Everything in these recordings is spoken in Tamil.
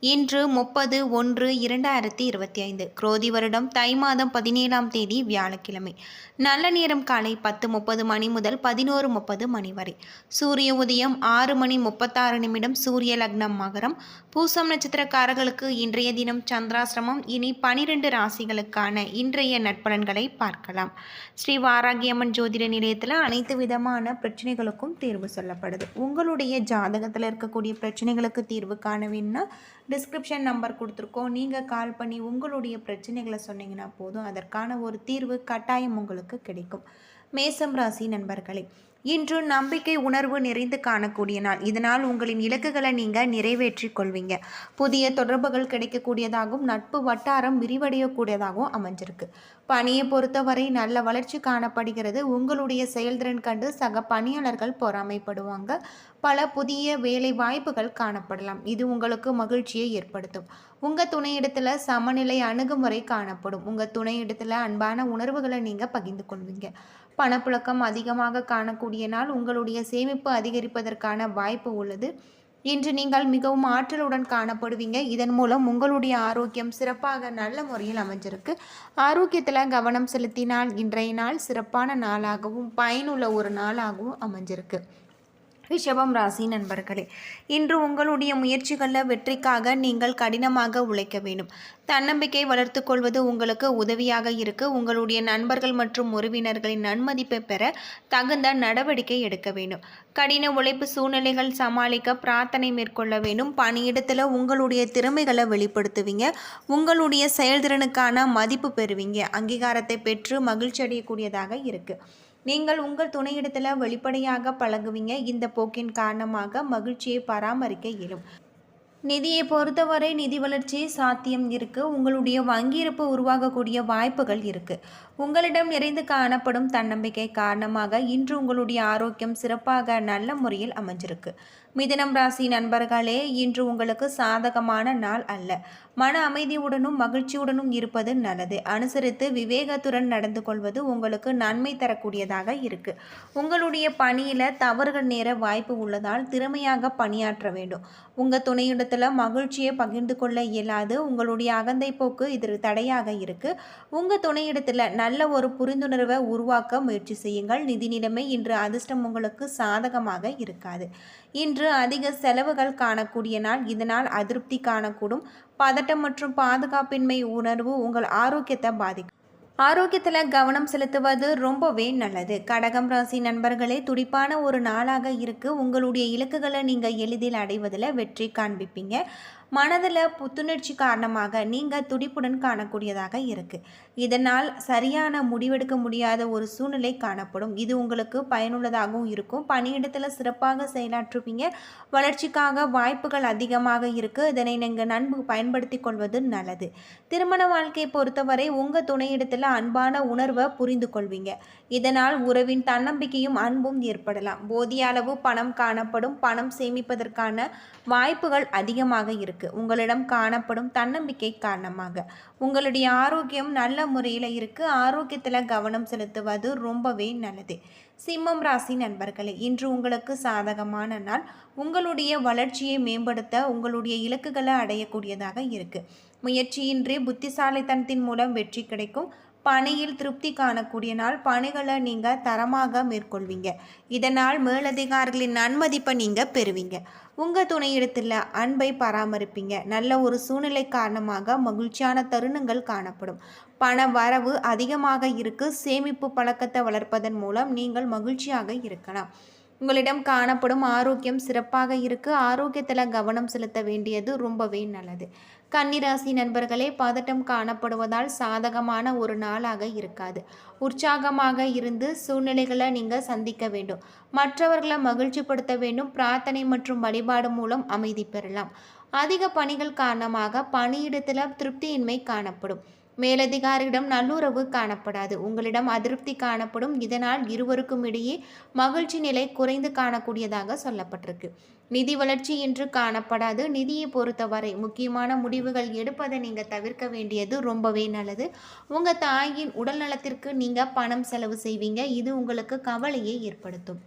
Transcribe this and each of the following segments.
இன்று முப்பது ஒன்று இரண்டாயிரத்தி இருபத்தி ஐந்து குரோதி வருடம் தை மாதம் பதினேழாம் தேதி வியாழக்கிழமை. நல்ல நேரம் காலை பத்து முப்பது மணி முதல் பதினோரு முப்பது மணி வரை. சூரிய உதயம் ஆறு மணி முப்பத்தாறு நிமிடம் சூரிய லக்னம் மகரம். பூசம் நட்சத்திரக்காரர்களுக்கு இன்றைய தினம் சந்திராசிரமம். இனி பனிரெண்டு ராசிகளுக்கான இன்றைய நட்பலன்களை பார்க்கலாம். ஸ்ரீ வாராகியம்மன் ஜோதிட நிலையத்தில் அனைத்து விதமான பிரச்சனைகளுக்கும் தீர்வு சொல்லப்படுது. உங்களுடைய ஜாதகத்தில் இருக்கக்கூடிய பிரச்சனைகளுக்கு தீர்வு காண வேணும்னா டிஸ்கிரிப்ஷன் நம்பர் கொடுத்துருக்கோம். நீங்கள் கால் பண்ணி உங்களுடைய பிரச்சனைகளை சொன்னீங்கன்னா போதும். அதற்கான ஒரு தீர்வு கட்டாயம் உங்களுக்கு கிடைக்கும். மேசம் ராசி நண்பர்களே இன்று நம்பிக்கை உணர்வு நிறைந்து காணக்கூடிய நாள். இதனால் உங்களின் இலக்குகளை நீங்கள் நிறைவேற்றி கொள்வீங்க. புதிய தொடர்புகள் கிடைக்கக்கூடியதாகவும் நட்பு வட்டாரம் விரிவடையக்கூடியதாகவும் அமைஞ்சிருக்கு. பணியை பொறுத்தவரை நல்ல வளர்ச்சி காணப்படுகிறது. உங்களுடைய செயல்திறன் கண்டு சக பணியாளர்கள் பொறாமைப்படுவாங்க. பல புதிய வேலை வாய்ப்புகள் காணப்படலாம். இது உங்களுக்கு மகிழ்ச்சியை ஏற்படுத்தும். உங்கள் துணையிடத்தில் சமநிலை அணுகுமுறை காணப்படும். உங்கள் துணையிடத்தில் அன்பான உணர்வுகளை நீங்கள் பகிர்ந்து கொள்வீங்க. பணப்புழக்கம் அதிகமாக காணக்கூடிய நாள் உங்களுடைய சேமிப்பு அதிகரிப்பதற்கான வாய்ப்பு உள்ளது. இன்று நீங்கள் மிகவும் ஆற்றலுடன் காணப்படுவீங்க. இதன் மூலம் உங்களுடைய ஆரோக்கியம் சிறப்பாக நல்ல முறையில் அமைஞ்சிருக்கு. ஆரோக்கியத்தில் கவனம் செலுத்தினால் இன்றைய நாள் சிறப்பான நாளாகவும் பயனுள்ள ஒரு நாளாகவும் அமைஞ்சிருக்கு. ரிஷபம் ராசி நண்பர்களே இன்று உங்களுடைய முயற்சிகளில் வெற்றிக்காக நீங்கள் கடினமாக உழைக்க வேண்டும். தன்னம்பிக்கை வளர்த்து கொள்வது உங்களுக்கு உதவியாக இருக்கு. உங்களுடைய நண்பர்கள் மற்றும் உறவினர்களின் நன்மதிப்பை பெற தகுந்த நடவடிக்கை எடுக்க வேண்டும். கடின உழைப்பு சூழ்நிலைகள் சமாளிக்க பிரார்த்தனை மேற்கொள்ள வேண்டும். பணியிடத்தில் உங்களுடைய திறமைகளை வெளிப்படுத்துவீங்க. உங்களுடைய செயல்திறனுக்கான மதிப்பு பெறுவீங்க. அங்கீகாரத்தை பெற்று மகிழ்ச்சி அடையக்கூடியதாக இருக்குது நீங்கள் உங்கள் துணையிடத்தில் வெளிப்படையாக பழகுவீங்க. இந்த போக்கின் காரணமாக மகிழ்ச்சியை பராமரிக்க இயலும். நிதியை பொறுத்தவரை நிதி வளர்ச்சி சாத்தியம் இருக்குது உங்களுடைய வங்கியிருப்பு உருவாகக்கூடிய வாய்ப்புகள் இருக்குது உங்களிடம் நிறைந்து காணப்படும் தன்னம்பிக்கை காரணமாக இன்று உங்களுடைய ஆரோக்கியம் சிறப்பாக நல்ல முறையில் அமைஞ்சிருக்கு. மிதனம் ராசி நண்பர்களே இன்று உங்களுக்கு சாதகமான நாள் அல்ல. மன அமைதியுடனும் மகிழ்ச்சியுடனும் இருப்பது நல்லது. அனுசரித்து விவேகத்துடன் நடந்து கொள்வது உங்களுக்கு நன்மை தரக்கூடியதாக இருக்கு. உங்களுடைய பணியில தவறுகள் நேர வாய்ப்பு உள்ளதால் திறமையாக பணியாற்ற வேண்டும். உங்க துணையிடத்துல மகிழ்ச்சியை பகிர்ந்து கொள்ள இயலாது. உங்களுடைய அகந்தை போக்கு இதில் தடையாக இருக்கு. உங்க துணையிடத்துல நல்ல ஒரு புரிந்துணர்வை உருவாக்க முயற்சி செய்யுங்கள். நிதி நிலைமை இன்று அதிர்ஷ்டம் உங்களுக்கு சாதகமாக இருக்காது. இன்று அதிக செலவுகள் காணக்கூடிய நாள். இதனால் அதிருப்தி காணக்கூடும். பதட்டம் மற்றும் பாதுகாப்பின்மை உணர்வு உங்கள் ஆரோக்கியத்தை பாதிக்கும். ஆரோக்கியத்தில் கவனம் செலுத்துவது ரொம்பவே நல்லது. கடகம் ராசி நண்பர்களே துடிப்பான ஒரு நாளாக இருக்குது உங்களுடைய இலக்குகளை நீங்கள் எளிதில் அடைவதில் வெற்றி காண்பிப்பீங்க. மனதில் புத்துணர்ச்சி காரணமாக நீங்கள் துடிப்புடன் காணக்கூடியதாக இருக்குது இதனால் சரியான முடிவெடுக்க முடியாத ஒரு சூழ்நிலை காணப்படும். இது உங்களுக்கு பயனுள்ளதாகவும் இருக்கும். பணியிடத்தில் சிறப்பாக செயலாற்றுவீங்க. வளர்ச்சிக்காக வாய்ப்புகள் அதிகமாக இருக்குது இதனை நீங்கள் நன்கு பயன்படுத்தி கொள்வது நல்லது. திருமண வாழ்க்கையை பொறுத்தவரை உங்கள் துணையிடத்தில் அன்பான உணர்வை புரிந்து கொள்வீங்க இதனால் உறவின் தன்னம்பிக்கையும் அன்பும் ஏற்படலாம். போதிய அளவு பணம் காணப்படும் பணம் சேமிப்பதற்கான வாய்ப்புகள் அதிகமாக இருக்குது உங்களிடம் காணப்படும் தன்னம்பிக்கை காரணமாக. உங்களுடைய ஆரோக்கியம் நல்ல முறையில் இருக்குது ஆரோக்கியத்தில் கவனம் செலுத்துவது ரொம்பவே நல்லது. சிம்மம் ராசி நண்பர்களே இன்று உங்களுக்கு சாதகமான நாள். உங்களுடைய வளர்ச்சியை மேம்படுத்த உங்களுடைய இலக்குகளை அடையக்கூடியதாக இருக்குது முயற்சியின்றி புத்திசாலித்தனத்தின் மூலம் வெற்றி கிடைக்கும். பணியில் திருப்தி காணக்கூடிய நாள் பணிகளை நீங்கள் தரமாக மேற்கொள்வீங்க. இதனால் மேலதிகாரிகளின் நன்மதிப்பை நீங்கள் பெறுவீங்க. உங்கள் துணையிடத்தில் அன்பை பராமரிப்பீங்க. நல்ல ஒரு சூழ்நிலை காரணமாக மகிழ்ச்சியான தருணங்கள் காணப்படும். பண வரவு அதிகமாக இருக்கு. சேமிப்பு பழக்கத்தை வளர்ப்பதன் மூலம் நீங்கள் மகிழ்ச்சியாக இருக்கலாம். உங்களிடம் காணப்படும் ஆரோக்கியம் சிறப்பாக இருக்கு. ஆரோக்கியத்தில் கவனம் செலுத்த வேண்டியது ரொம்பவே நல்லது. கன்னிராசி நண்பர்களே பதட்டம் காணப்படுவதால் சாதகமான ஒரு நாளாக இருக்காது. உற்சாகமாக இருந்து சூழ்நிலைகளை நீங்கள் சந்திக்க வேண்டும். மற்றவர்களை மகிழ்ச்சிப்படுத்த வேண்டும். பிரார்த்தனை மற்றும் வழிபாடு மூலம் அமைதி பெறலாம். அதிக பணிகள் காரணமாக பணியிடத்தில் திருப்தியின்மை காணப்படும். மேலதிகாரியிடம் நல்லுறவு காணப்படாது. உங்களிடம் அதிருப்தி காணப்படும். இதனால் இருவருக்கும் இடையே மகிழ்ச்சி நிலை குறைந்து காணக்கூடியதாக சொல்லப்பட்டிருக்கு. நிதி வளர்ச்சி என்று காணப்படாது. நிதியை பொறுத்தவரை முக்கியமான முடிவுகள் எடுப்பதை நீங்கள் தவிர்க்க வேண்டியது ரொம்பவே நல்லது. உங்கள் தாயின் உடல் நலத்திற்கு நீங்கள் பணம் செலவு செய்வீங்க. இது உங்களுக்கு கவலையை ஏற்படுத்தும்.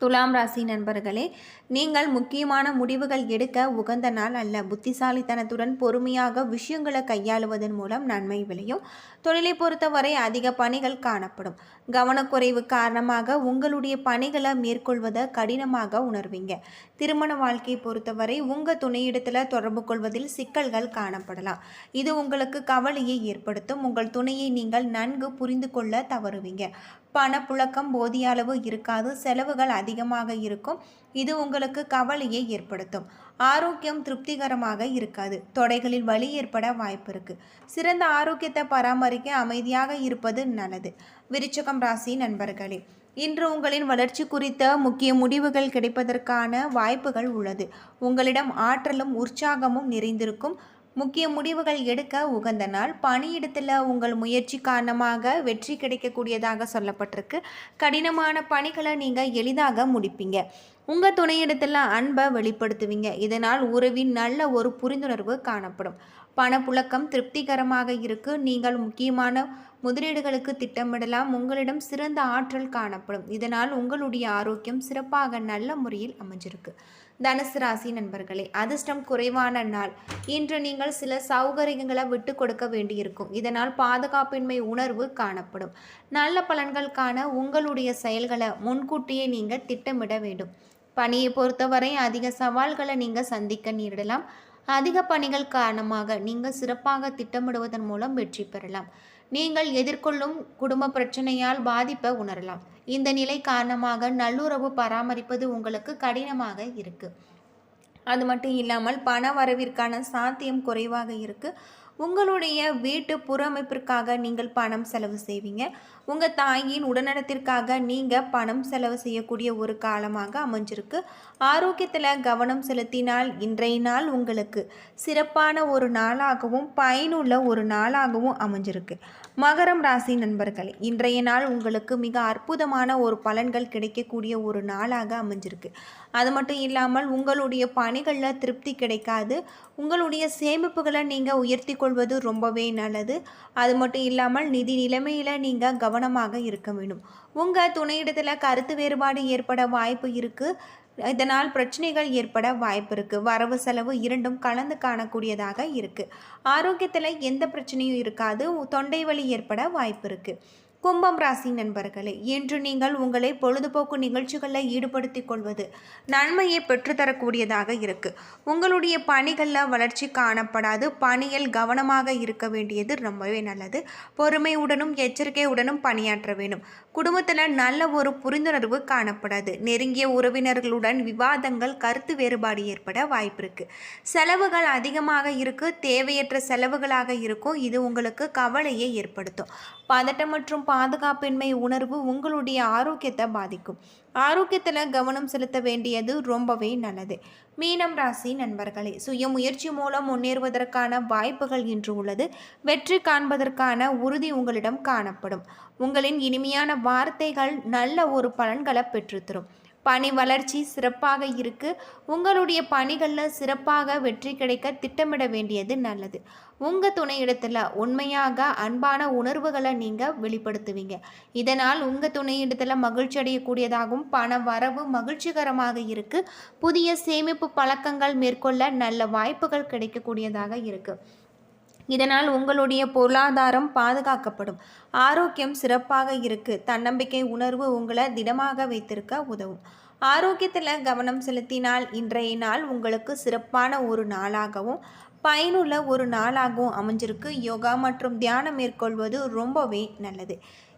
துலாம் ராசி நண்பர்களே நீங்கள் முக்கியமான முடிவுகள் எடுக்க உகந்த நாள் அல்ல. புத்திசாலித்தனத்துடன் பொறுமையாக விஷயங்களை கையாளுவதன் மூலம் நன்மை விளையும். தொழிலை பொறுத்தவரை அதிக பணிகள் காணப்படும். கவனக்குறைவு காரணமாக உங்களுடைய பணிகளை மேற்கொள்வதை கடினமாக உணர்வீங்க. திருமண வாழ்க்கையை பொறுத்தவரை உங்கள் துணையிடத்தில் தொடர்பு கொள்வதில் சிக்கல்கள் காணப்படலாம். இது உங்களுக்கு கவலையை ஏற்படுத்தும். உங்கள் துணையை நீங்கள் நன்கு புரிந்து கொள்ள தவறுவீங்க. பணப்புழக்கம் போதிய அளவு இருக்காது செலவுகள் அதிகமாக இருக்கும். இது உங்களுக்கு கவலையை ஏற்படுத்தும். ஆரோக்கியம் திருப்திகரமாக இருக்காது. தொடைகளில் வலி ஏற்பட வாய்ப்பு இருக்கு. சிறந்த ஆரோக்கியத்தை பராமரிக்க அமைதியாக இருப்பது நல்லது. விருச்சகம் ராசி நண்பர்களே இன்று உங்களின் வளர்ச்சி குறித்த முக்கிய முடிவுகள் கிடைப்பதற்கான வாய்ப்புகள் உள்ளது. உங்களிடம் ஆற்றலும் உற்சாகமும் நிறைந்திருக்கும். முக்கிய முடிவுகள் எடுக்க உகந்த நாள். பணியிடத்தில் உங்கள் முயற்சி காரணமாக வெற்றி கிடைக்கக்கூடியதாக சொல்லப்பட்டிருக்கு. கடினமான பணிகளை நீங்கள் எளிதாக முடிப்பீங்க. உங்கள் துணையிடத்தில் அன்பை வெளிப்படுத்துவீங்க. இதனால் உறவின் நல்ல ஒரு புரிந்துணர்வு காணப்படும். பணப்புழக்கம் திருப்திகரமாக இருக்கு. நீங்கள் முக்கியமான முதலீடுகளுக்கு திட்டமிடலாம். உங்களிடம் சிறந்த ஆற்றல் காணப்படும். இதனால் உங்களுடைய ஆரோக்கியம் சிறப்பாக நல்ல முறையில் அமைஞ்சிருக்கு. தனுசு ராசி நண்பர்களே அதிர்ஷ்டம் குறைவான நாள். இன்று நீங்கள் சில சௌகரியங்களை விட்டு கொடுக்க வேண்டியிருக்கும். இதனால் பாதுகாப்பின்மை உணர்வு காணப்படும். நல்ல பலன்கள் காண உங்களுடைய செயல்களை முன்கூட்டியே நீங்கள் திட்டமிட வேண்டும். பணியை பொறுத்தவரை அதிக சவால்களை நீங்கள் சந்திக்க நேரிடலாம். அதிக பணிகள் காரணமாக நீங்கள் சிறப்பாக திட்டமிடுவதன் மூலம் வெற்றி பெறலாம். நீங்கள் எதிர்கொள்ளும் குடும்ப பிரச்சனையால் பாதிப்பை உணரலாம். இந்த நிலை காரணமாக நல்லுறவு பராமரிப்பது உங்களுக்கு கடினமாக இருக்கு. அது மட்டும் இல்லாமல் பண வரவிற்கான சாத்தியம் குறைவாக இருக்கு. உங்களுடைய வீட்டு புறமைப்பிற்காக நீங்கள் பணம் செலவு செய்வீங்க. உங்கள் தாயின் உடல்நலத்திற்காக நீங்கள் பணம் செலவு செய்யக்கூடிய ஒரு காலமாக அமைஞ்சிருக்கு. ஆரோக்கியத்தில் கவனம் செலுத்தினால் இன்றைய நாள் உங்களுக்கு சிறப்பான ஒரு நாளாகவும் பயனுள்ள ஒரு நாளாகவும் அமைஞ்சிருக்கு. மகரம் ராசி நண்பர்கள் இன்றைய நாள் உங்களுக்கு மிக அற்புதமான ஒரு பலன்கள் கிடைக்கக்கூடிய ஒரு நாளாக அமைஞ்சிருக்கு. அது மட்டும் இல்லாமல் உங்களுடைய பணிகளில் திருப்தி கிடைக்காது. உங்களுடைய சேமிப்புகளை நீங்கள் உயர்த்தி கொள்வது ரொம்பவே நல்லது. அது மட்டும் இல்லாமல் நிதி நிலைமையில் நீங்கள் கவனமாக இருக்க வேண்டும். உங்கள் துணையிடத்தில் கருத்து வேறுபாடு ஏற்பட வாய்ப்பு இருக்குது இதனால் பிரச்சனைகள் ஏற்பட வாய்ப்பு இருக்குது வரவு செலவு இரண்டும் கலந்து காணக்கூடியதாக இருக்குது ஆரோக்கியத்தில் எந்த பிரச்சனையும் இருக்காது. தொண்டை வலி ஏற்பட வாய்ப்பு இருக்குது கும்பம் ராசி நண்பர்களே இன்று நீங்கள் உங்களை பொழுதுபோக்கு நிகழ்ச்சிகளில் ஈடுபடுத்தி கொள்வது நன்மையை பெற்றுத்தரக்கூடியதாக இருக்கு. உங்களுடைய பணிகளில் வளர்ச்சி காணப்படாது பணியில் கவனமாக இருக்க வேண்டியது ரொம்பவே நல்லது. பொறுமையுடனும் எச்சரிக்கையுடனும் பணியாற்ற வேண்டும். குடும்பத்தில் நல்ல ஒரு புரிந்துணர்வு காணப்படாது. நெருங்கிய உறவினர்களுடன் விவாதங்கள் கருத்து வேறுபாடு ஏற்பட வாய்ப்பு செலவுகள் அதிகமாக இருக்கு தேவையற்ற செலவுகளாக இருக்கும். இது உங்களுக்கு கவலையை ஏற்படுத்தும். பதட்டம் மற்றும் பாதுகாப்பின்மை உணர்வு உங்களுடைய ஆரோக்கியத்தை பாதிக்கும். ஆரோக்கியத்தில் கவனம் செலுத்த வேண்டியது ரொம்பவே நல்லது. மீனம் ராசி நண்பர்களே சுய முயற்சி மூலம் முன்னேறுவதற்கான வாய்ப்புகள் இன்று உள்ளது. வெற்றி காண்பதற்கான உறுதி உங்களிடம் காணப்படும். உங்களின் இனிமையான வார்த்தைகள் நல்ல ஒரு பலன்களை பெற்றுத்தரும். பணி வளர்ச்சி சிறப்பாக இருக்கு. உங்களுடைய பணிகளில் சிறப்பாக வெற்றி கிடைக்க திட்டமிட வேண்டியது நல்லது. உங்கள் துணையிடத்தில் உண்மையாக அன்பான உணர்வுகளை நீங்கள் வெளிப்படுத்துவீங்க. இதனால் உங்கள் துணையிடத்தில் மகிழ்ச்சி அடையக்கூடியதாகவும் பண வரவு மகிழ்ச்சிகரமாக இருக்கு. புதிய சேமிப்பு பழக்கங்கள் மேற்கொள்ள நல்ல வாய்ப்புகள் கிடைக்கக்கூடியதாக இருக்குது இதனால் உங்களுடைய பொருளாதாரம் பாதுகாக்கப்படும். ஆரோக்கியம் சிறப்பாக இருக்கு. தன்னம்பிக்கை உணர்வு உங்களை திடமாக வைத்திருக்க உதவும். ஆரோக்கியத்தில் கவனம் செலுத்தினால் இன்றைய நாள் உங்களுக்கு சிறப்பான ஒரு நாளாகவும் பயனுள்ள ஒரு நாளாகவும் அமைஞ்சிருக்கு. யோகா மற்றும் தியானம் மேற்கொள்வது ரொம்பவே நல்லது.